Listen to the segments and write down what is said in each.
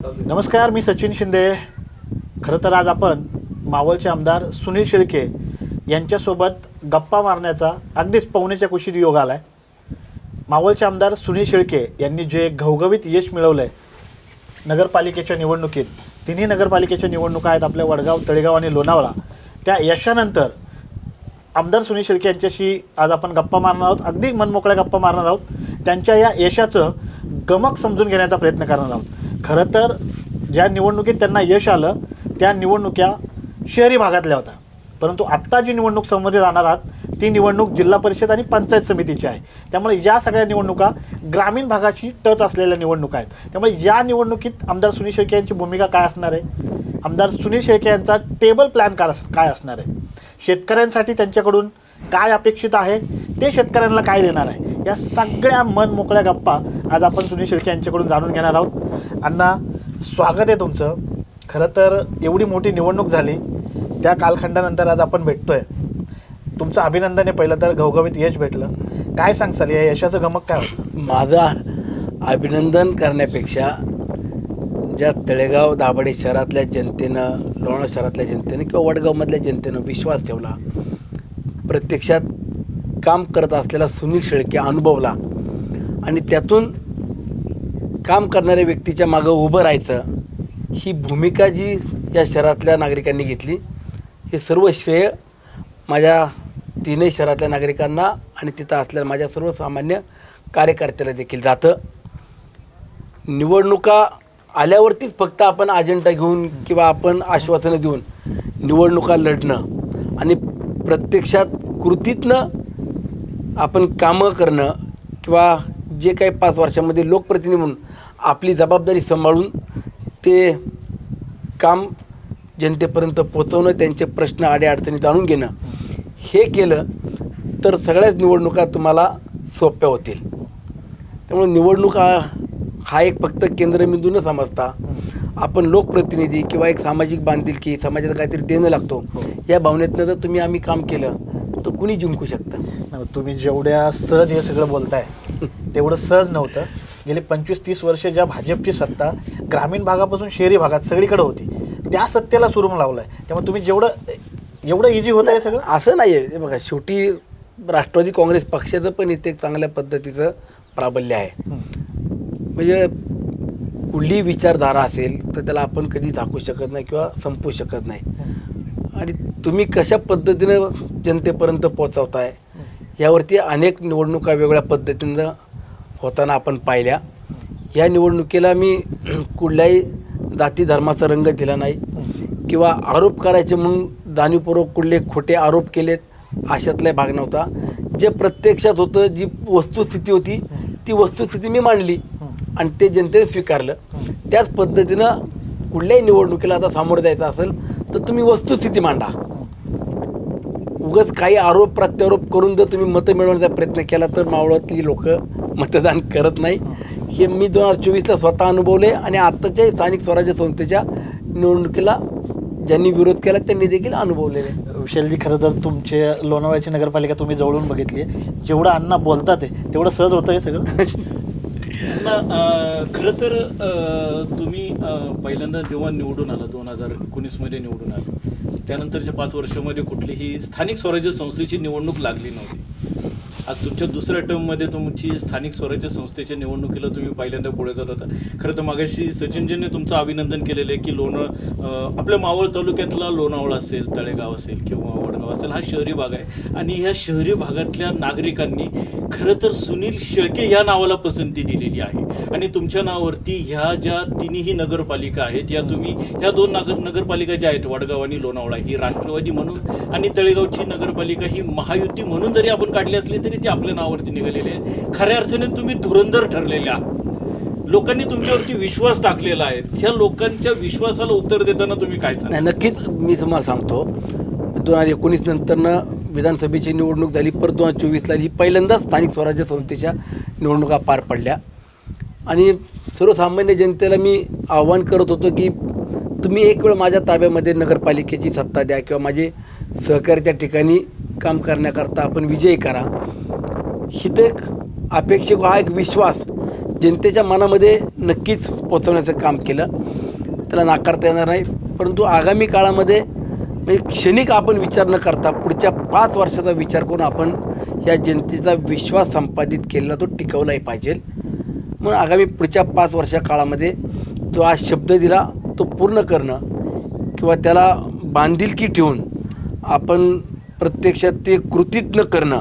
नमस्कार मी सचिन शिंदे. खरं तर आज आपण मावळचे आमदार सुनील शेळके यांच्यासोबत गप्पा मारण्याचा अगदीच पवनेच्या कुशीत योग आला आहे मावळचे आमदार सुनील शेळके यांनी जे घवघवीत यश मिळवलं आहे नगरपालिकेच्या निवडणुकीत तिन्ही नगरपालिकेच्या निवडणुका आहेत आपल्या वडगाव तळेगाव आणि लोणावळा. त्या यशानंतर आमदार सुनील शेळके यांच्याशी आज आपण गप्पा मारणार आहोत अगदी मनमोकळ्या गप्पा मारणार आहोत. त्यांच्या या यशाचं गमक समजून घेण्याचा प्रयत्न करणार आहोत. खरं तर ज्या निवडणुकीत त्यांना यश आलं त्या निवडणुक्या शहरी भागातल्या होत्या. परंतु आत्ता जी निवडणूक समोर जाणार आहात ती निवडणूक जिल्हा परिषद आणि पंचायत समितीची आहे. त्यामुळे या सगळ्या निवडणुका ग्रामीण भागाची टच असलेल्या निवडणुका आहेत. त्यामुळे या निवडणुकीत आमदार सुनील शेळके यांची भूमिका काय असणार आहे? आमदार सुनील शेळके यांचा टेबल प्लॅन काय अस- काय असणार आहे? शेतकऱ्यांसाठी त्यांच्याकडून काय अपेक्षित आहे? ते शेतकऱ्यांना काय देणार आहे? या सगळ्या मन मोकळ्या गप्पा आज आपण सुनील शेळके यांच्याकडून जाणून घेणार आहोत. अण्णा स्वागत आहे तुमचं. खरं तर एवढी मोठी निवडणूक झाली त्या कालखंडानंतर आज आपण भेटतो आहे तुमचं अभिनंदन आहे पहिलं तर घवघवीत यश भेटलं. काय सांगसाल या यशाचं गमक काय होतं? माझं अभिनंदन करण्यापेक्षा ज्या तळेगाव दाभाडे शहरातल्या जनतेनं लोणावळा शहरातल्या जनतेनं किंवा वडगावमधल्या जनतेनं विश्वास ठेवला प्रत्यक्षात काम करत असलेला सुनील शेळके अनुभवला. आणि त्यातून काम करणाऱ्या व्यक्तीच्या मागं उभं राहायचं ही भूमिका जी या शहरातल्या नागरिकांनी घेतली हे सर्व श्रेय माझ्या तीनही शहरातल्या नागरिकांना आणि तिथं असलेल्या माझ्या सर्वसामान्य कार्यकर्त्याला देखील जातं. निवडणुका आल्यावरतीच फक्त आपण अजेंडा घेऊन किंवा आपण आश्वासनं देऊन निवडणुका लढणं आणि प्रत्यक्षात कृतीतनं आपण कामं करणं किंवा जे काही पाच वर्षामध्ये लोकप्रतिनिधी म्हणून आपली जबाबदारी सांभाळून ते काम जनतेपर्यंत पोचवणं त्यांचे प्रश्न अडीअडचणी जाणून घेणं हे केलं तर सगळ्याच निवडणुका तुम्हाला सोप्या होतील. त्यामुळे निवडणूक हा हा एक फक्त केंद्रबिंदू न समजता. आपण लोकप्रतिनिधी किंवा एक सामाजिक बांधिलकी समाजाला काहीतरी देणं लागतो. या भावनेतनं जर तुम्ही आम्ही काम केलं तर कुणी जिंकू शकतं? तुम्ही जेवढ्या सहज हे सगळं बोलताय तेवढं सहज नव्हतं. गेली पंचवीस तीस वर्ष ज्या भाजपची सत्ता ग्रामीण भागापासून शहरी भागात सगळीकडे होती त्या सत्तेला सुरुम लावलाय. त्यामुळे तुम्ही जेवढं एवढं इझी होत आहे सगळं? असं नाही आहे हे बघा शेवटी राष्ट्रवादी काँग्रेस पक्षाचं पण इथे एक चांगल्या पद्धतीचं प्राबल्य आहे. म्हणजे कुठलीही विचारधारा असेल तर त्याला आपण कधी झाकू शकत नाही किंवा संपू शकत नाही. आणि तुम्ही कशा पद्धतीनं जनतेपर्यंत पोचवताय यावरती अनेक निवडणुका वेगळ्या पद्धतीनं होताना आपण पाहिल्या. या निवडणुकीला मी कुठल्याही जाती धर्माचा रंग दिला नाही किंवा आरोप करायचे म्हणून जाणीवपूर्वक कुठले खोटे आरोप केलेत अशातला भाग नव्हता. जे प्रत्यक्षात होतं जी वस्तुस्थिती होती ती वस्तुस्थिती मी मांडली आणि ते जनतेने स्वीकारलं. त्याच पद्धतीनं कुठल्याही निवडणुकीला आता सामोरं जायचं असेल तर तुम्ही वस्तुस्थिती मांडा. उगाच काही आरोप प्रत्यारोप करून जर तुम्ही मतं मिळवण्याचा प्रयत्न केला तर मावळातली लोक मतदान करत नाही. हे मी दोन हजार चोवीसला स्वतः अनुभवले आणि आत्ताच्या स्थानिक स्वराज्य संस्थेच्या निवडणुकीला ज्यांनी विरोध केला त्यांनी देखील अनुभवलेले. विशालजी खरं तर तुमचे लोणावळ्याची नगरपालिका तुम्ही जवळून बघितली आहे. जेवढं अण्णा बोलतात ते तेवढं सहज होतं हे सगळं. खरं तर तुम्ही पहिल्यांदा जेव्हा निवडून आला दोन हजार एकोणीसमध्ये निवडून आला त्यानंतरच्या पाच वर्षामध्ये कुठलीही स्थानिक स्वराज्य संस्थेची निवडणूक लागली नव्हती. आज तुमच्या दुसऱ्या टर्ममध्ये तुमची स्थानिक स्वराज्य संस्थेच्या निवडणुकीला तुम्ही पहिल्यांदा पुढे जात होता. खरं तर मागाशी सचिनजींनी तुमचं अभिनंदन केलेलं आहे की लोणा आपल्या मावळ तालुक्यातला लोणावळा असेल तळेगाव असेल किंवा वडगाव असेल हा शहरी भाग आहे. आणि ह्या शहरी भागातल्या नागरिकांनी खरं तर सुनील शेळके या नावाला पसंती दिलेली आहे. आणि तुमच्या नावावरती ह्या ज्या तिन्ही नगरपालिका आहेत या तुम्ही ह्या दोन नगर नगरपालिका ज्या आहेत वडगाव आणि लोणावळा ही राष्ट्रवादी म्हणून आणि तळेगावची नगरपालिका ही महायुती म्हणून जरी आपण काढली असली तरी ते आपल्या नावावरती निघालेले आहे. खऱ्या अर्थाने तुम्ही धुरंधर ठरलेले आहात. लोकांनी तुमच्यावरती विश्वास टाकलेला आहे. त्या लोकांच्या विश्वासाला उत्तर देताना तुम्ही काय सांगा नाही नक्कीच मी तुम्हाला सांगतो. दोन हजार एकोणीस नंतरनं विधानसभेची निवडणूक झाली. परत दोन हजार चोवीसला ही पहिल्यांदाच स्थानिक स्वराज्य संस्थेच्या निवडणुका पार पडल्या. आणि सर्वसामान्य जनतेला मी आव्हान करत होतो की तुम्ही एक वेळ माझ्या ताब्यामध्ये नगरपालिकेची सत्ता द्या किंवा माझे सहकारी त्या ठिकाणी काम करण्याकरता आपण विजयी करा. हिथं एक अपेक्षक हा एक विश्वास जनतेच्या मनामध्ये नक्कीच पोचवण्याचं काम केलं. त्याला नाकारता येणार नाही. परंतु आगामी काळामध्ये म्हणजे क्षणिक आपण विचार न करता पुढच्या पाच वर्षाचा विचार करून आपण या जनतेचा विश्वास संपादित केलेला तो टिकवलाही पाहिजे. म्हणून आगामी पुढच्या पाच वर्षा काळामध्ये जो आज शब्द दिला तो पूर्ण करणं किंवा त्याला बांधिलकी ठेवून आपण प्रत्यक्षात ते कृतीत न करणं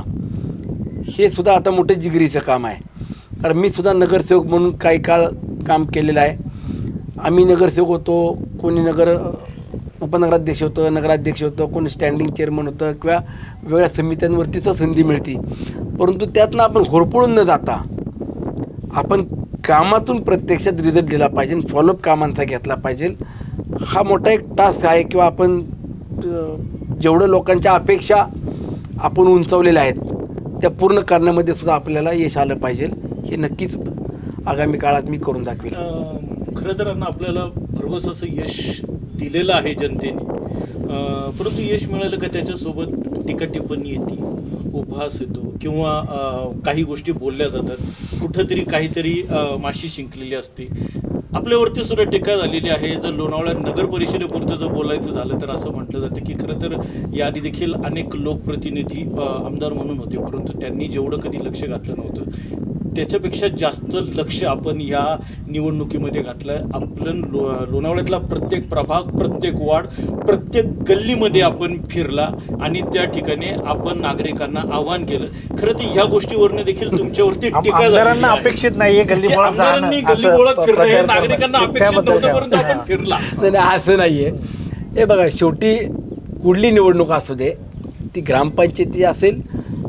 हे सुद्धा आता मोठं जिगरीचं काम आहे. कारण मी सुद्धा नगरसेवक म्हणून काही काळ काम केलेलं आहे. आम्ही नगरसेवक होतो कोणी नगर उपनगराध्यक्ष होतं नगराध्यक्ष होतं कोणी स्टँडिंग चेअरमन होतं किंवा वेगळ्या समित्यांवरतीच संधी मिळते. परंतु त्यातनं आपण होरपळून न जाता आपण कामातून प्रत्यक्षात रिझल्ट दिला पाहिजे फॉलोअप कामांचा घेतला पाहिजे. हा मोठा एक टास्क आहे किंवा आपण जेवढं लोकांच्या अपेक्षा आपण उंचवलेल्या आहेत त्या पूर्ण करण्यामध्ये सुद्धा आपल्याला यश आलं पाहिजे. हे नक्कीच आगामी काळात मी करून दाखवेल. खरं तर आपल्याला भरघोस असं यश दिलेलं आहे जनतेने. परंतु यश मिळालं का त्याच्यासोबत टीका टिप्पणी येते उपहास येतो किंवा काही गोष्टी बोलल्या जातात. कुठंतरी काहीतरी माशी शिंकलेली असते. आपल्यावरती सुद्धा टीका झालेली आहे. जर लोणावळा नगर परिषदेपुरतं जर बोलायचं झालं तर असं म्हटलं जातं की खरं तर याआधी देखील अनेक लोकप्रतिनिधी आमदार म्हणून होते. परंतु त्यांनी जेवढं कधी लक्ष घातलं नव्हतं त्याच्यापेक्षा जास्त लक्ष आपण या निवडणुकीमध्ये घातलं आपलं लो लोणावळ्यातला प्रत्येक प्रभाग प्रत्येक वार्ड प्रत्येक गल्लीमध्ये आपण फिरला आणि त्या ठिकाणी आपण नागरिकांना आवाहन केलं. खरं तर ह्या गोष्टीवरनं देखील तुमच्यावरती टीका आहे. अपेक्षित नाहीये गल्ली हे. नागरिकांना अपेक्षित त्याबद्दल नव्हतं काय? परंतु आपण फिरला नाही नाही असं नाही आहे हे बघा शेवटी कुठली निवडणूक असू दे ती ग्रामपंचायती असेल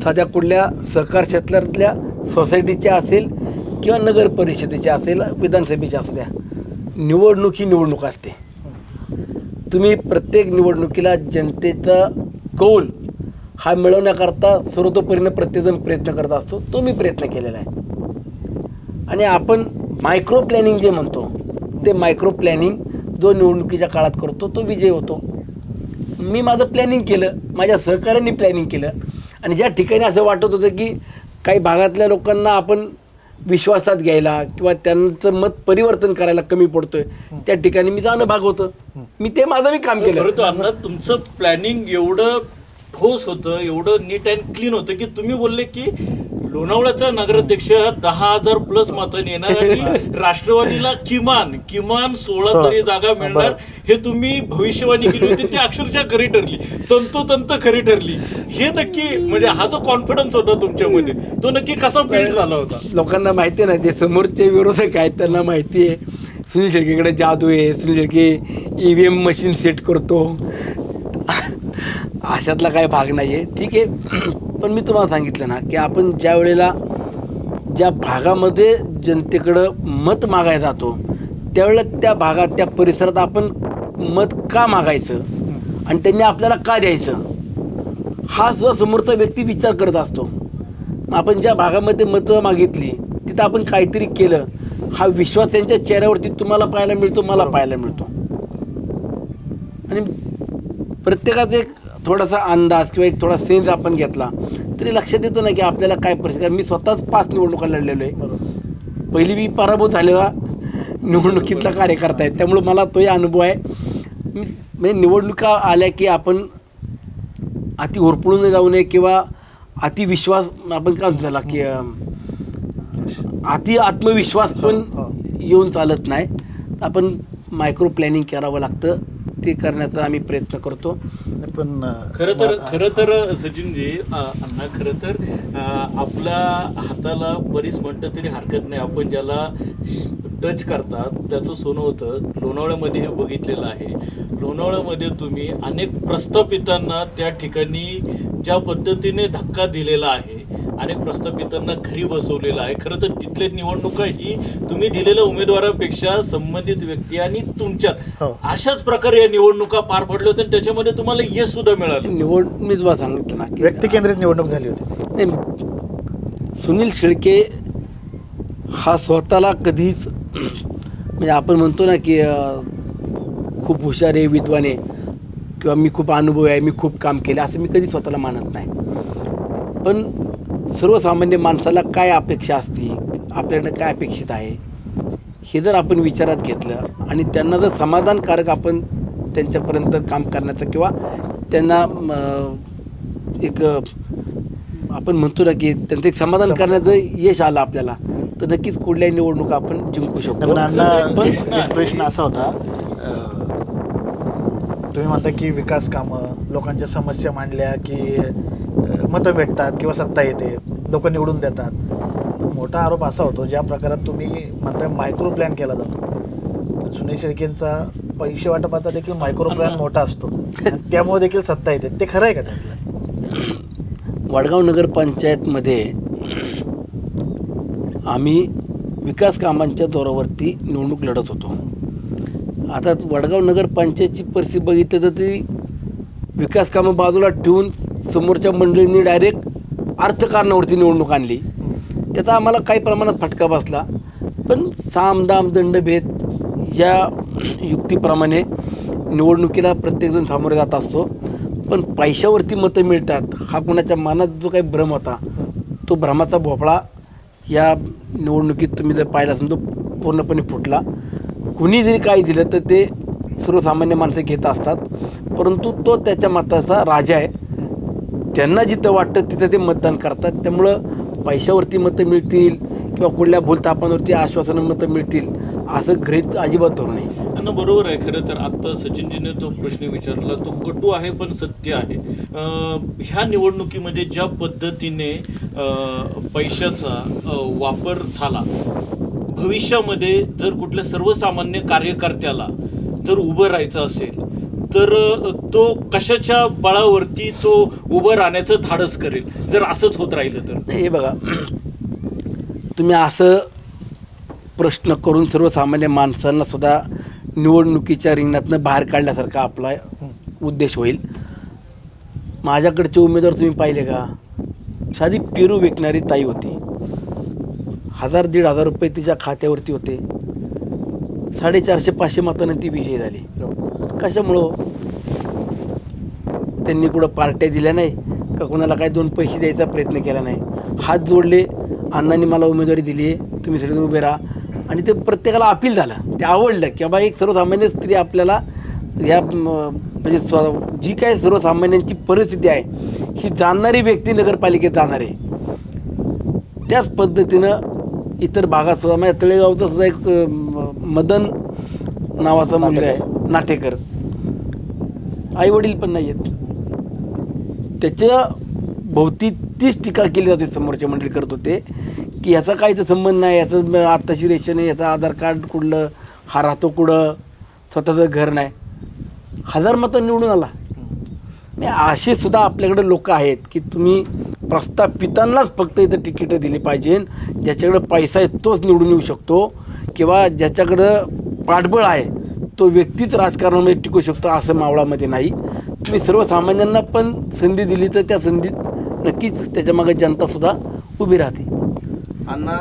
साध्या कुठल्या सहकार क्षेत्रातल्या सोसायटीच्या असेल किंवा नगर परिषदेच्या असेल विधानसभेच्या असू द्या निवडणूक ही निवडणूक असते तुम्ही प्रत्येक निवडणुकीला जनतेचा कौल हा मिळवण्याकरता सर्वतोपरीनं प्रत्येकजण प्रयत्न करत असतो तो मी प्रयत्न केलेला आहे आणि आपण मायक्रो प्लॅनिंग जे म्हणतो ते मायक्रो प्लॅनिंग जो निवडणुकीच्या काळात करतो तो विजय होतो. मी माझं प्लॅनिंग केलं माझ्या सहकाऱ्यांनी प्लॅनिंग केलं. आणि ज्या ठिकाणी असं वाटत होतं की काही भागातल्या लोकांना आपण विश्वासात घ्यायला किंवा त्यांचं मत परिवर्तन करायला कमी पडतोय त्या ठिकाणी मी जाणं भाग होतं. मी ते माझं मी काम केलं. परंतु तुमचं प्लॅनिंग एवढं ठोस होतं एवढं नीट अँड क्लीन होतं की तुम्ही बोलले की लोणावळ्याचा नगराध्यक्ष दहा हजार प्लस मतांनी येणार आणि राष्ट्रवादीला किमान किमान सोळा. तरी जागा मिळणार. हे तुम्ही भविष्यवाणी केली होती ती अक्षरशः खरी ठरली. तंतोतंत खरी ठरली. हे नक्की म्हणजे हा जो कॉन्फिडन्स होता तुमच्यामध्ये तो नक्की कसा बिल्ड झाला होता? लोकांना माहिती आहे ना जे समोरचे विरोधक आहेत त्यांना माहिती आहे. सुनील शेळकेकडे जादू आहे Sunil Shelke E V M machine set करतो. अशातला काही भाग नाही आहे ठीक आहे. पण मी तुम्हाला सांगितलं ना की आपण ज्या वेळेला ज्या भागामध्ये जनतेकडं मत मागायला जातो त्यावेळेला त्या भागात त्या परिसरात आपण मत का मागायचं? आणि त्यांनी आपल्याला का द्यायचं? हा सुद्धा समोरचा व्यक्ती विचार करत असतो. आपण ज्या भागामध्ये मतं मागितली तिथं आपण काहीतरी केलं हा विश्वास त्यांच्या चेहऱ्यावरती तुम्हाला पाहायला मिळतो मला पाहायला मिळतो. आणि प्रत्येकाचा एक थोडासा अंदाज किंवा एक थोडा सेन्स आपण घेतला तरी लक्षात येतं ना की आपल्याला काय परिस्थिती कारण मी स्वतःच पाच निवडणुका लढलेलो आहे. पहिली मी पराभूत झालेला निवडणुकीतला कार्यकर्ता आहे. त्यामुळे मला तोही अनुभव आहे. मी म्हणजे निवडणुका आल्या की आपण अति होरपळून जाऊ नये किंवा अति विश्वास आपण काय त्याला की अति आत्मविश्वास पण येऊन चालत नाही. आपण मायक्रो प्लॅनिंग करावं लागतं. ते करण्याचा आम्ही प्रयत्न करतो. पण अं, खरं तर खरं तर सचिनजी अण्णा खरं तर आपल्या हाताला बरीच म्हणतं तरी हरकत नाही. आपण ज्याला टच करतात त्याचं सोनं होतं. लोणावळ्यामध्ये हे बघितलेलं आहे. लोणावळ्यामध्ये तुम्ही अनेक प्रस्थापितांना त्या ठिकाणी ज्या पद्धतीने धक्का दिलेला आहे अनेक प्रस्थापितांना घरी बसवलेलं आहे. खरं तर तिथल्या निवडणुका ही तुम्ही दिलेल्या उमेदवारापेक्षा संबंधित व्यक्ती आणि तुमच्यात. हो. अशाच प्रकारे या निवडणुका पार पडल्या होत्या आणि त्याच्यामध्ये तुम्हाला यश सुद्धा मिळालं. निवड मी तुम्हाला सांगितलं ना की व्यक्ती केंद्रित निवडणूक झाली होती. नाही सुनील शेळके हा स्वतःला कधीच म्हणजे आपण म्हणतो ना की खूप हुशार आहे विद्वान आहे किंवा मी खूप अनुभव आहे मी खूप काम केलं असं मी कधी स्वतःला मानत नाही. पण सर्वसामान्य माणसाला काय अपेक्षा असते? आपल्याकडनं काय अपेक्षित आहे? हे जर आपण विचारात घेतलं आणि त्यांना जर समाधानकारक आपण त्यांच्यापर्यंत काम करण्याचं किंवा त्यांना एक आपण म्हणतो ना की त्यांचं एक समाधान करण्याचं यश आलं आपल्याला तर नक्कीच कुठल्याही निवडणुका आपण जिंकू शकतो. पण प्रश्न असा होता तुम्ही म्हणता की विकास कामं लोकांच्या समस्या मांडल्या की मतं भेटतात किंवा सत्ता येते. लोक निवडून देतात. मोठा आरोप असा होतो ज्या प्रकारात तुम्ही म्हणताय मायक्रो प्लॅन केला जातो. सुनील शेळकेंचा पैसे वाटपाचा देखील मायक्रो प्लॅन मोठा असतो. त्यामुळे देखील सत्ता येते. ते खरं आहे का त्यातलं? वडगाव नगरपंचायतमध्ये आम्ही विकास कामांच्या जोरावरती निवडणूक लढत होतो. आता वडगाव नगरपंचायतची परिस्थिती बघितली तर ती विकास कामं बाजूला ठेवून समोरच्या मंडळींनी डायरेक्ट अर्थकारणावरती निवडणूक आणली. त्याचा आम्हाला काही प्रमाणात फटका बसला. पण साम दाम दंडभेद या युक्तीप्रमाणे निवडणुकीला प्रत्येकजण सामोरे जात असतो. पण पैशावरती मतं मिळतात. हा कुणाच्या मनात जो काही भ्रम होता तो भ्रमाचा भोपळा या निवडणुकीत तुम्ही जर पाहिला असेल तो पूर्णपणे फुटला. कुणी जरी काही दिलं तर ते सर्वसामान्य माणसं घेत असतात. परंतु तो त्याच्या मताचा राजा आहे. त्यांना जिथं वाटतं तिथं ते मतदान करतात. त्यामुळं पैशावरती मतं मिळतील किंवा कुठल्या भूलतापांवरती आश्वासनं मतं मिळतील असं घरीत अजिबात धोरण नाही अण्णा बरोबर आहे. खरं तर आत्ता सचिनजीने तो प्रश्न विचारला. तो कटू आहे पण सत्य आहे. ह्या निवडणुकीमध्ये म्हणजे ज्या पद्धतीने पैशाचा वापर झाला भविष्यामध्ये जर कुठल्या सर्वसामान्य कार्यकर्त्याला जर उभं राहायचं असेल तर तो कशाच्या बळावरती तो उभं राहण्याचं धाडस करेल? जर असंच होत राहिलं तर. नाही हे बघा. तुम्ही असं प्रश्न करून सर्वसामान्य माणसांना सुद्धा निवडणुकीच्या रिंगणातनं बाहेर काढल्यासारखा आपला उद्देश होईल. माझ्याकडचे उमेदवार तुम्ही पाहिले का? साधी पेरू विकणारी ताई होती. हजार दीड हजार रुपये तिच्या खात्यावरती होते. साडेचारशे पाचशे मतानं ती विजयी झाली. कशामुळं त्यांनी कुठं पार्ट्या दिल्या नाही का कोणाला काय दोन पैसे द्यायचा प्रयत्न केला नाही? हात जोडले अण्णांनी मला उमेदवारी दिली आहे. तुम्ही सगळे उभे राहा. आणि ते प्रत्येकाला अपील झालं. ते आवडलं की बाबा एक सर्वसामान्य स्त्री आपल्याला या म, म्हणजे स्व जी काय सर्वसामान्यांची परिस्थिती आहे ही जाणणारी व्यक्ती नगरपालिकेत जाणार आहे. त्याच पद्धतीनं इतर भागात सुद्धा माझ्या तळेगावचा सुद्धा एक मदन नावाचा मुलगा आहे. नाटेकर आई वडील पण नाही आहेत त्याच्या भोवती तीच टीका केली जाते समोरचे मंडळी करत होते की ह्याचा काहीच संबंध नाही याचं आत्ताशी रेशन आहे याचा आधार कार्ड कुठलं हा राहतो कुठं स्वतःचं घर नाही. हजार मतं निवडून आला. नाही असे सुद्धा आपल्याकडे लोक आहेत की तुम्ही प्रस्थापितांनाच फक्त इथं तिकीटं दिली पाहिजे ज्याच्याकडं पैसा आहे तोच निवडून येऊ शकतो किंवा ज्याच्याकडं पाठबळ आहे तो व्यक्तीच राजकारणामध्ये टिकू शकतो असं मावळामध्ये नाही. तुम्ही सर्वसामान्यांना पण संधी दिली तर त्या संधीत नक्कीच त्याच्यामागे जनतासुद्धा उभी राहते. अण्णा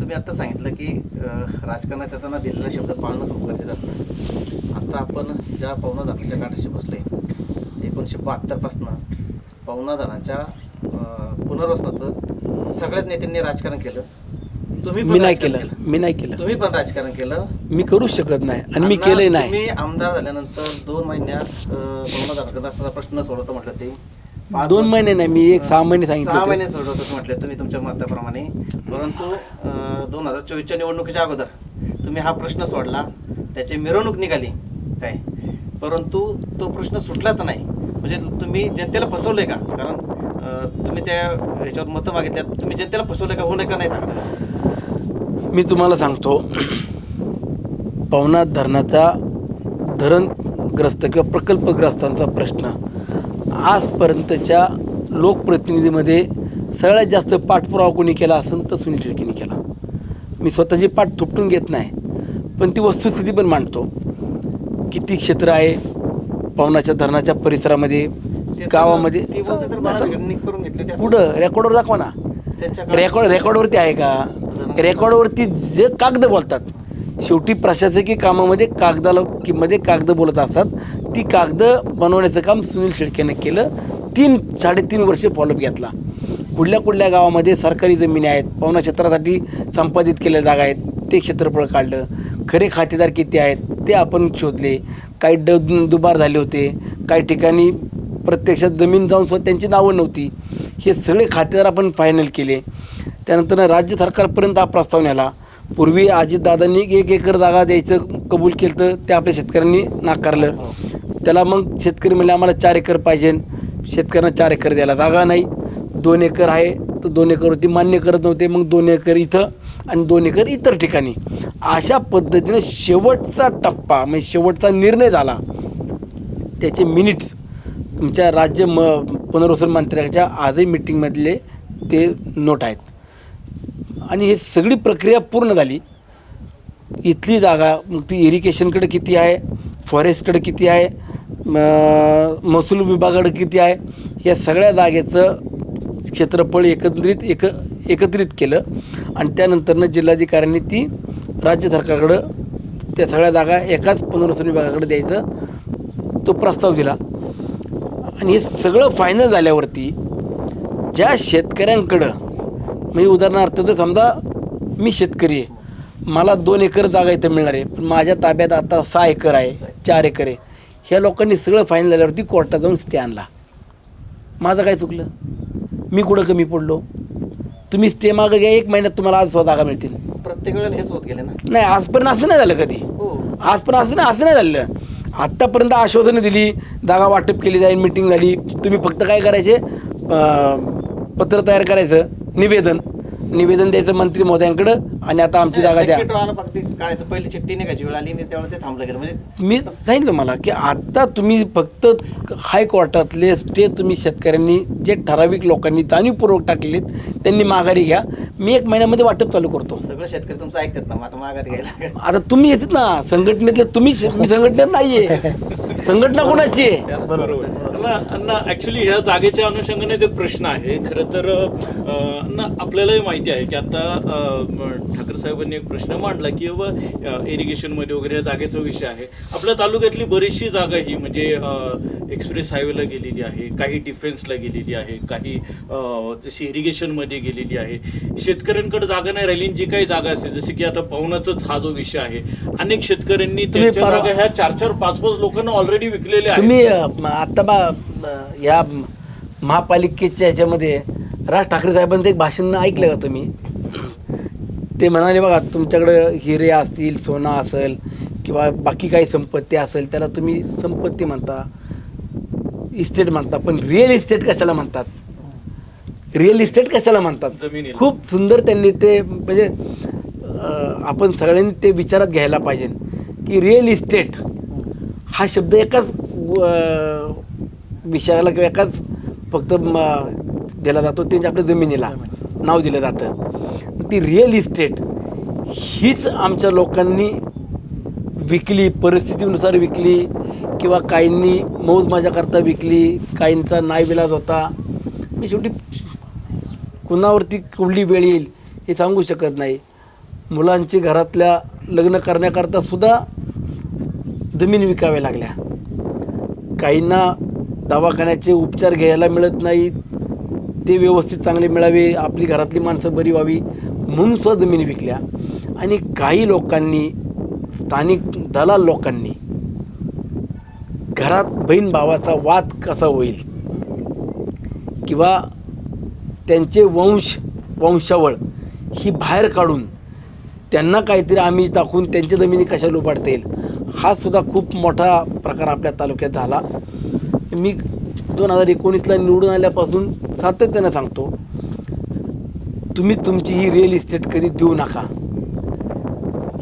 तुम्ही आता सांगितलं की राजकारणात येताना दिलेला शब्द पाळणं खूप गरजेचं असतं. आता आपण ज्या पवनाधानाच्या काठाशी बसलो आहे एकोणीसशे बहात्तरपासनं पवनादारांच्या पुनर्वसनाचं सगळ्याच नेत्यांनी राजकारण केलं. तुम्ही पण मी नाही राजकारण केलं. मी नाही केलं. तुम्ही पण राजकारण केलं. मी करूच शकत नाही आणि मी केलंय नाही. तुम्ही आमदार झाल्यानंतर दोन महिन्यात असताना प्रश्न सोडवतो म्हटलं ते. पाच दोन वर्ष- महिने नाही मी एक सहा महिने सांगितलं सहा होतं. महिने सोडवतो म्हटले तुम्ही तुमच्या मताप्रमाणे. परंतु दोन हजार चोवीसच्या निवडणुकीच्या अगोदर तुम्ही हा प्रश्न सोडला. त्याची मिरवणूक निघाली. काय? परंतु तो प्रश्न सुटलाच नाही. म्हणजे तुम्ही जनतेला फसवलंय का? कारण अं, तुम्ही त्या ह्याच्यावर मतं मागितल्यात. तुम्ही जनतेला फसवलंय का? हो नाही का? नाही सांगा मी तुम्हाला सांगतो पवनाथ धरणाचा धरणग्रस्त किंवा प्रकल्पग्रस्तांचा प्रश्न. आजपर्यंतच्या लोकप्रतिनिधीमध्ये सगळ्यात जास्त पाठपुरावा कोणी केला असेल तर सुनील शेळकेने केला. मी स्वतःची पाठ थुपटून घेत नाही पण ती वस्तुस्थिती पण मांडतो. किती क्षेत्र आहे पवनाच्या धरणाच्या परिसरामध्ये गावामध्ये? कुठं रेकॉर्डवर दाखवा ना. रेकॉर्ड रेकॉर्डवरती आहे का? रेकॉर्डवरती जे कागद बोलतात शेवटी प्रशासकीय कामामध्ये कागदाला की मध्ये कागद बोलत असतात ती कागद बनवण्याचं काम सुनील शेळकेनं केलं तीन साडेतीन वर्ष फॉलोअप घेतला. कुठल्या कुठल्या गावामध्ये सरकारी जमिनी आहेत पवना क्षेत्रासाठी संपादित केलेल्या जागा आहेत ते क्षेत्रफळ काढलं खरे खातेदार किती आहेत ते आपण शोधले काही ड दुबार झाले होते काही ठिकाणी प्रत्यक्षात जमीन जाऊन सुद्धा त्यांची नावं नव्हती. हे सगळे खातेदार आपण फायनल केले. त्यानंतर राज्य सरकारपर्यंत हा प्रस्ताव नेला. पूर्वी अजितदादांनी एक एकर जागा द्यायचं कबूल केलं तर ते आपल्या शेतकऱ्यांनी नाकारलं. त्याला मग शेतकरी म्हणले आम्हाला चार एकर पाहिजे. शेतकऱ्यांना चार एकर द्यायला जागा नाही. दोन एकर आहे तर दोन एकरवरती मान्य करत नव्हते. मग दोन एकर इथं आणि दोन एकर इतर ठिकाणी. अशा पद्धतीने शेवटचा टप्पा म्हणजे शेवटचा निर्णय झाला. त्याचे मिनिट्स तुमच्या राज्य म पुनर्वसन मंत्र्याच्या आजही मिटिंगमधले ते नोट आहेत. आणि ही सगळी प्रक्रिया पूर्ण झाली. इथली जागा मग ती इरिगेशनकडे किती आहे फॉरेस्टकडे किती आहे महसूल विभागाकडे किती आहे या सगळ्या जागेचं क्षेत्रफळ एकत्रित एक एकत्रित केलं आणि त्यानंतरनं जिल्हाधिकाऱ्यांनी ती राज्य सरकारकडं त्या सगळ्या जागा एकाच पुनर्वसन विभागाकडे द्यायचं तो प्रस्ताव दिला. आणि हे सगळं फायनल झाल्यावरती ज्या शेतकऱ्यांकडं म्हणजे उदाहरणार्थ जर समजा मी शेतकरी आहे. मला दोन एकर जागा इथं मिळणार आहे. पण माझ्या ताब्यात आता सहा एकर आहे चार एकर आहे. ह्या लोकांनी सगळं फायनल झाल्यावरती कोर्टात जाऊन स्टे आणला. माझं काय चुकलं? मी कुठं कमी पडलो? तुम्ही स्टे मागं घ्या एक महिन्यात तुम्हाला आज स्वतः जागा मिळतील. प्रत्येक वेळेला हेच होत गेले ना? नाही आजपर्यंत असं नाही झालं कधी. हो. आजपर्यंत असं नाही असं नाही झालं. आत्तापर्यंत आश्वासनं दिली जागा वाटप केली जाईल मिटिंग झाली. तुम्ही फक्त काय करायचे? पत्र तयार करायचं. निवेदन. निवेदन द्यायचं मंत्री महोदयांकडं. आणि आता आमची जागा द्या. काढायचं पहिली चिठ्ठी निघायची वेळ आली त्यावेळेला ते थांबलं गेलं. म्हणजे मी सांगितलं मला की आता तुम्ही फक्त हायकोर्टातले स्टे तुम्ही शेतकऱ्यांनी जे ठराविक लोकांनी जाणीवपूर्वक टाकलेत त्यांनी माघारी घ्या. मी एक महिन्यामध्ये वाटप चालू करतो. सगळं शेतकरी तुमचं ऐकतात ना मग आता माघारी घ्यायला आता तुम्ही येतात ना संघटनेतले तुम्ही मी संघटनेत नाहीये. संघटना कोणाची आहे? बरोबर. अण्णा ऍक्च्युली ह्या जागेच्या अनुषंगाने एक प्रश्न आहे खरं तर अण्णा आपल्यालाही माहिती आहे की आता अं, म- ठाकरे साहेबांनी एक प्रश्न मांडला की बाबा इरिगेशनमध्ये वगैरे या जागेचा विषय आहे. आपल्या तालुक्यातली बरीचशी जागा ही म्हणजे एक्सप्रेस हायवेला गेलेली आहे काही डिफेन्सला गेलेली आहे काही जशी इरिगेशनमध्ये गेलेली आहे. शेतकऱ्यांकडे जागा नाही राहिली जी काही जागा असेल जसे की आता पवनाचाच हा जो विषय आहे अनेक शेतकऱ्यांनी त्यांच्या जागा ह्या चार चार पाच पाच लोकांना ऑलरेडी विकलेले आहेत. तुम्ही आता बा या महापालिकेच्या ह्याच्यामध्ये राज ठाकरे साहेबांचं एक भाषण ऐकलं का तुम्ही? ते म्हणाले बघा तुमच्याकडं हिरे असतील सोनं असेल किंवा बाकी काही संपत्ती असेल त्याला तुम्ही संपत्ती म्हणता इस्टेट म्हणता पण रिअल इस्टेट कशाला म्हणतात? रिअल इस्टेट कशाला म्हणतात. खूप सुंदर त्यांनी ते म्हणजे आपण सगळ्यांनी ते विचारात घ्यायला पाहिजे की रिअल इस्टेट हा शब्द एकाच विषयाला किंवा एकाच फक्त दिला जातो ते म्हणजे आपल्या जमिनीला नाव दिलं जातं. ती रिअल इस्टेट हीच आमच्या लोकांनी विकली परिस्थितीनुसार विकली किंवा काहींनी मौज माझ्याकरता विकली काहींचा नाईविलाज होता. मी शेवटी कुणावरती कुठली वेळ येईल हे सांगू शकत नाही. मुलांची घरातल्या लग्न करण्याकरता सुद्धा जमीन विकाव्या लागल्या. काहींना दवाखान्याचे उपचार घ्यायला मिळत नाहीत. ते व्यवस्थित चांगले मिळावे आपली घरातली माणसं बरी व्हावी. म्हणून सुद्धा जमिनी विकल्या. आणि काही लोकांनी स्थानिक दलाल लोकांनी घरात बहीण भावाचा वाद कसा होईल? किंवा त्यांचे वंश वंशावळ ही बाहेर काढून त्यांना काहीतरी आम्ही दाखवून त्यांच्या जमिनी कशा लुबाडता येईल? हा सुद्धा खूप मोठा प्रकार आपल्या तालुक्यात झाला. मी दोन हजार एकोणीसला निवडून आल्यापासून सातत्यानं सांगतो तुम्ही तुमची ही रिअल इस्टेट कधी देऊ नका.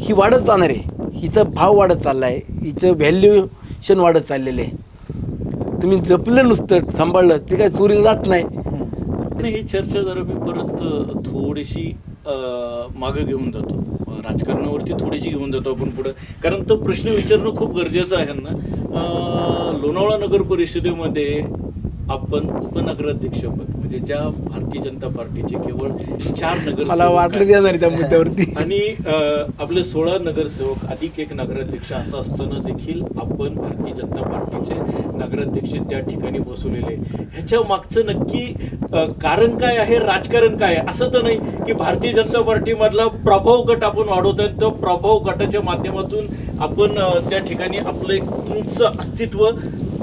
ही वाढत जाणार आहे. हिचा भाव वाढत चालला आहे हिचं व्हॅल्युएशन वाढत चाललेलं आहे. तुम्ही जपलं नुसतं सांभाळलं ते काय चोरीला जात नाही. आणि ही चर्चा जरा मी परत थोडीशी मागं घेऊन जातो. राजकारणावरती थोडीशी घेऊन जातो आपण पुढं. कारण तो प्रश्न विचारणं खूप गरजेचं आहे ना. लोणावळा नगर परिषदेमध्ये आपण उपनगराध्यक्षपद म्हणजे ज्या भारतीय जनता पार्टीचे केवळ चार नगर त्या मुद्द्यावरती. आणि आपले सोळा नगरसेवक अधिक एक नगराध्यक्ष असं असताना देखील आपण भारतीय जनता पार्टीचे नगराध्यक्ष त्या ठिकाणी बसवलेले. ह्याच्या मागचं नक्की कारण काय आहे राजकारण काय आहे? असं तर नाही की भारतीय जनता पार्टीमधला प्रभाव गट आपण वाढवतोय तो प्रभाव गटाच्या माध्यमातून आपण त्या ठिकाणी आपलं एक तुमचं अस्तित्व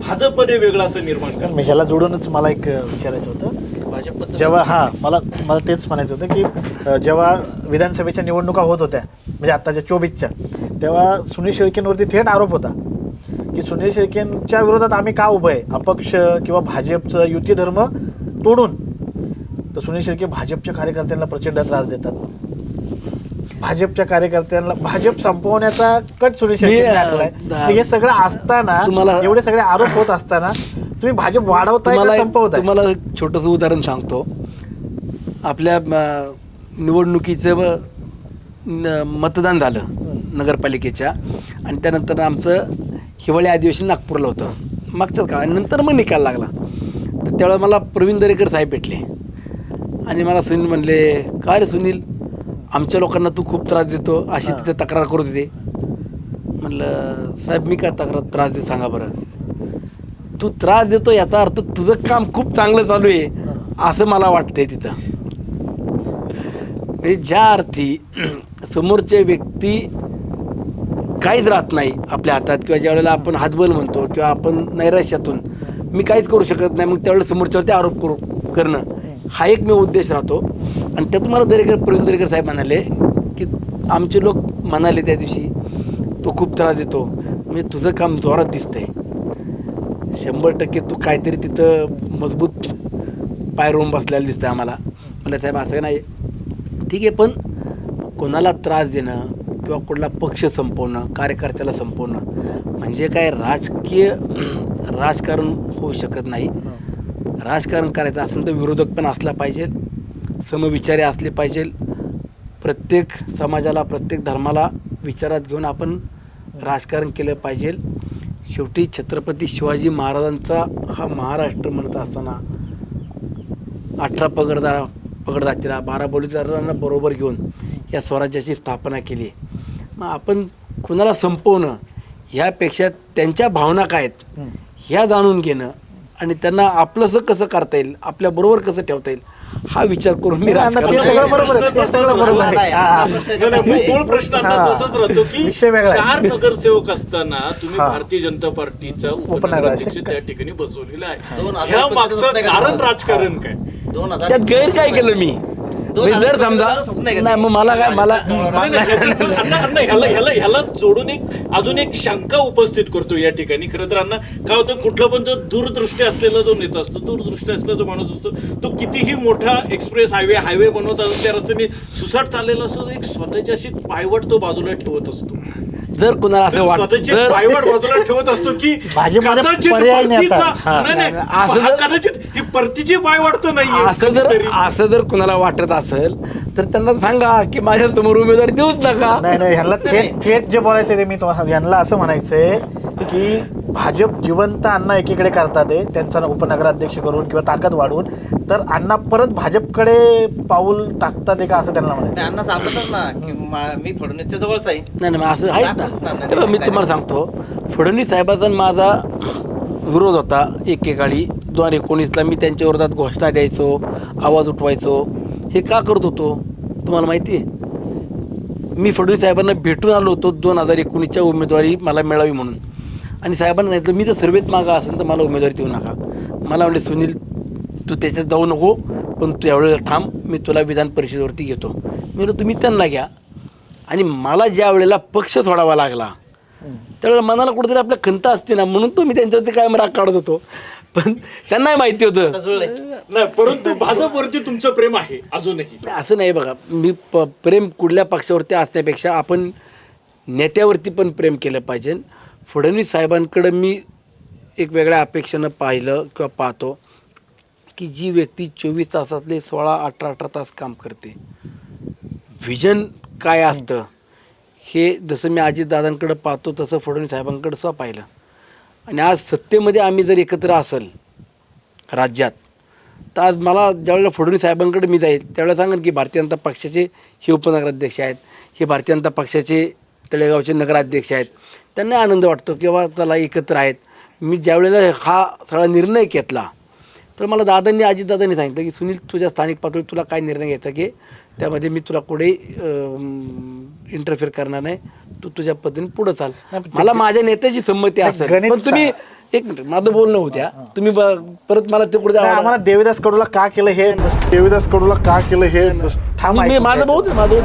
भाजपने वेगळं असं निर्माण कारण करा मी ह्याला जोडूनच मला एक विचारायचं होतं. जेव्हा हा मला मला तेच म्हणायचं होतं की जेव्हा विधानसभेच्या निवडणुका होत होत्या म्हणजे आत्ताच्या चोवीसच्या तेव्हा सुनील शेळकेंवरती थेट आरोप होता की सुनील शेळकेंच्या विरोधात आम्ही का उभं आहे? अपक्ष किंवा भाजपचं युती धर्म तोडून. तर सुनील शेळके भाजपच्या कार्यकर्त्यांना प्रचंड त्रास देतात. भाजपच्या कार्यकर्त्यांना भाजप संपवण्याचा कट सुनील शेळके मी, अ, टाकलाय. दा- हे सगळं असताना तुम्हाला- एवढे सगळे आरोप होत असताना तुम्ही भाजप वाढवताय का तुम्हाला छोटंसं उदाहरण सांगतो. आपल्या निवडणुकीचं मतदान झालं नगरपालिकेच्या. आणि त्यानंतर आमचं हिवाळी अधिवेशन नागपूरला होतं. मागच्याच काळ आणि नंतर मग निकाल लागला. तर त्यावेळेला मला प्रवीण दरेकर साहेब भेटले. आणि मला सुनील म्हणले का रे सुनील? आमच्या लोकांना तू खूप त्रास देतो अशी. तिथे तक्रार करत होते. म्हणलं साहेब मी काय तक्रार त्रास देऊ सांगा बरं. तू त्रास देतो याचा अर्थ तुझं काम खूप चांगलं चालू आहे. असं मला वाटतंय तिथं. म्हणजे ज्या अर्थी समोरचे व्यक्ती काहीच राहत नाही आपल्या हातात किंवा ज्या वेळेला आपण हातबल म्हणतो किंवा आपण नैराश्यातून मी काहीच करू शकत नाही. मग त्यावेळेला समोरच्यावरती आरोप करू करणं. हा एक मी उद्देश राहतो. आणि त्यात मला दरेकर प्रवीण दरेकर साहेब म्हणाले की आमचे लोक म्हणाले त्या दिवशी तो खूप त्रास देतो. म्हणजे तुझं काम जोरात दिसतंय. शंभर टक्के तू काहीतरी तिथं मजबूत पाय रोवून बसलेला दिसतं आम्हाला. म्हणलं साहेब असं नाही ठीक आहे पण कोणाला त्रास देणं किंवा कुठला पक्ष संपवणं कार्यकर्त्याला संपवणं म्हणजे काय राजकीय राजकारण होऊ शकत नाही. हो. राजकारण करायचं असेल तर विरोधक पण असला पाहिजे. समविचारी असले पाहिजे. प्रत्येक समाजाला प्रत्येक धर्माला विचारात घेऊन आपण राजकारण केलं पाहिजे. शेवटी छत्रपती शिवाजी महाराजांचा हा महाराष्ट्र म्हणत असताना अठरा पगडदार पगडदातीला बारा बलुतेदारांना बरोबर घेऊन या स्वराज्याची स्थापना केली. मग आपण कुणाला संपवणं? ह्यापेक्षा त्यांच्या भावना काय आहेत. ह्या जाणून घेणं आणि त्यांना आपलंसं कसं करता येईल आपल्या बरोबर कसं ठेवता येईल हा विचार करून मी ते राजकारण सगळं बरोबर आहे ते सगळं बरोबर आहे नाही, हा, आपला हा. प्रश्न नाही, नाही, याच्यात मूळ. प्रश्न आता हा. तसाच राहतो की विषय वेगळा आहे. चार नगरसेवक असताना तुम्ही हा. भारतीय जनता पार्टीचा उपनगराध्यक्ष त्या ठिकाणी बसवलेला आहे हजार ह्या मागचं कारण. राजकारण काय दोन हजार त्यात गैर काय केलं मी मी जर समजा नाही? मग मला काय मला ह्याला ह्याला ह्याला जोडून एक अजून एक शंका उपस्थित करतो या ठिकाणी. खरं तर अण्णा काय होतं कुठला पण जो दूरदृष्टी असलेला जो नेता असतो दूरदृष्टी असलेला जो माणूस असतो तो कितीही मोठा एक्सप्रेस हायवे हायवे बनवत असतो त्या रस्त्याने सुसाट चाललेला असतो एक स्वतःची अशी पायवट तो बाजूला ठेवत असतो. जर कुणाला असं वाटत स्वतःची जर पायवाट बाजूला ठेवत असतो की भाजपमध्ये कदाचित पर्याय नाही परतीचा- आता. हा. नाही, नाही, असं हा जर- कदाचित ही परतीची पायवाट तर नाहीये असं जर कधीतरी. असं जर कुणाला वाटत असेल तर त्यांना सांगा की माझ्यासमोर उमेदवारी देऊच नका नाही नाही ह्यांना थेट थेट जे बोलायचं ते मी तुम्हाला यांना असं म्हणायचंय की भाजप जिवंत अण्णा एकीकडे करतात आहे त्यांचा उपनगराध्यक्ष करून किंवा ताकद वाढवून तर अण्णा परत भाजपकडे पाऊल टाकतात आहे का असं त्यांना म्हणायचं? नाही, अण्णा सांगतच ना की मा- मी फडणवीसच्या जवळच आहे. नाही नाही मग असं आहेत दाखवूच ना, हे बघा, मी तुम्हाला सांगतो फडणवीस साहेबाचा आणि माझा विरोध होता एकेकाळी. दोन हजार एकोणीसला मी त्यांच्या विरोधात घोषणा द्यायचो आवाज उठवायचो. हे का करत होतो? तुम्हाला माहिती आहे? मी फडणवीस साहेबांना भेटून आलो होतो दोन हजार एकोणीसच्या उमेदवारी मला मिळावी म्हणून. आणि साहेबांना सांगितलं मी जर सर्वेत मागा असेल तर मला उमेदवारी देऊ नका. मला म्हणले सुनील तू त्याच्यात जाऊ नको पण तू यावेळेला थांब मी तुला विधान परिषदेवरती घेतो. मी तुम्ही त्यांना घ्या. आणि मला ज्या वेळेला पक्ष सोडावा लागला त्यावेळेला मनाला कुठेतरी आपल्या खंत असते ना म्हणून तो मी त्यांच्यावरती कायम राग काढत होतो. पण त्यांनाही माहिती होतं. नाही परंतु भाजपवरती तुमचं प्रेम आहे अजूनही. असं नाही बघा. मी प प्रेम कुठल्या पक्षावरती असण्यापेक्षा आपण नेत्यावरती पण प्रेम केलं पाहिजे. फडणवीस साहेबांकडं मी एक वेगळ्या अपेक्षेनं पाहिलं किंवा पाहतो की जी व्यक्ती चोवीस तासातले सोळा अठरा अठरा तास काम करते. व्हिजन काय असतं? हे जसं मी अजितदादांकडं पाहतो तसं फडणवीस साहेबांकडं सुद्धा पाहिलं. आणि आज सत्तेमध्ये आम्ही जर एकत्र असेल राज्यात तर आज मला ज्यावेळेला फडणवीस साहेबांकडे मी जाईल त्यावेळेला सांगेन की भारतीय जनता पक्षाचे हे उपनगराध्यक्ष आहेत हे भारतीय जनता पक्षाचे तळेगावचे नगराध्यक्ष आहेत त्यांना आनंद वाटतो की बाबा चला एकत्र आहेत. मी ज्यावेळेला हा सगळा निर्णय घेतला तर मला दादांनी अजितदादांनी सांगितलं की सुनील तुझ्या स्थानिक पातळीवर तुला काय निर्णय घ्यायचा की त्यामध्ये मी तुला कुठेही इंटरफेअर करणार नाही. तू तुझ्या पद्धतीने पुढं चाल. मला माझ्या नेत्याची संमती असेल. पण तुम्ही एक मिनिट माझं बोलणं होत्या तुम्ही परत मला ते पुढे आम्हाला देवीदास कडूला का केलं हे देवीदास कडूला का केलं हे माझं बहुत माझं